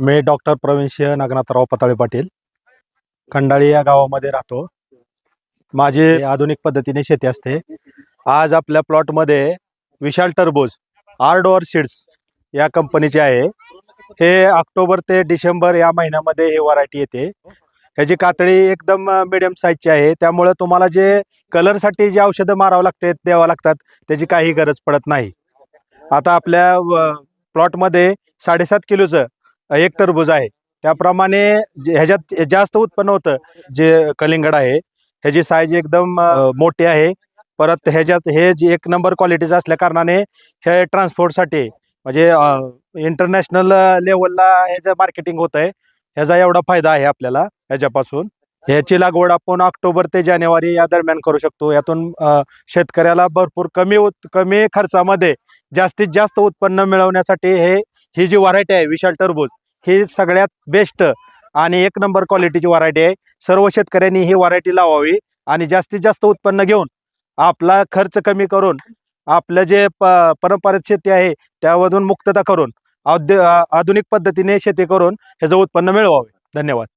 मी doctor Pravin Singh Nagnathrao Patale Patil. Khandali या गावामध्ये राहतो. माझी आधुनिक पद्धतीने शेती असते. आज आपल्या प्लॉटमध्ये विशाल टरबूज आर्डोअर सीड्स या कंपनीचे आहे. हे ऑक्टोबर ते डिसेंबर या महिन्यामध्ये हे व्हरायटी येते. ह्याची कातळी एकदम मिडियम साईजची आहे. त्यामुळे तुम्हाला जे कलरसाठी जे औषधं मारावं लागते द्यावं लागतात त्याची काही गरज पडत नाही. आता आपल्या प्लॉटमध्ये साडेसात किलोचं एक टरबूज आहे. त्याप्रमाणे ह्याच्यात जास्त उत्पन्न होतं जे कलिंगड आहे ह्याची साईज एकदम मोठी आहे. परत ह्याच्यात हे जे एक नंबर क्वालिटीचं असल्या कारणाने हे ट्रान्सपोर्टसाठी म्हणजे इंटरनॅशनल लेवलला ह्याचं मार्केटिंग होत आहे ह्याचा एवढा फायदा आहे आपल्याला ह्याच्यापासून. ह्याची लागवड आपण ऑक्टोबर ते जानेवारी या दरम्यान करू शकतो. यातून शेतकऱ्याला भरपूर कमी उत कमी खर्चामध्ये जास्तीत जास्त उत्पन्न मिळवण्यासाठी हे ही जी व्हरायटी आहे विशाल टरबूज ही सगळ्यात बेस्ट आणि एक नंबर क्वालिटीची व्हरायटी आहे. सर्व शेतकऱ्यांनी ही व्हरायटी लावावी आणि जास्तीत जास्त उत्पन्न घेऊन आपला खर्च कमी करून आपलं जे प परंपरागत शेती आहे त्यामधून मुक्तता करून औद्यो आधुनिक पद्धतीने शेती करून ह्याचं उत्पन्न मिळवावे. धन्यवाद.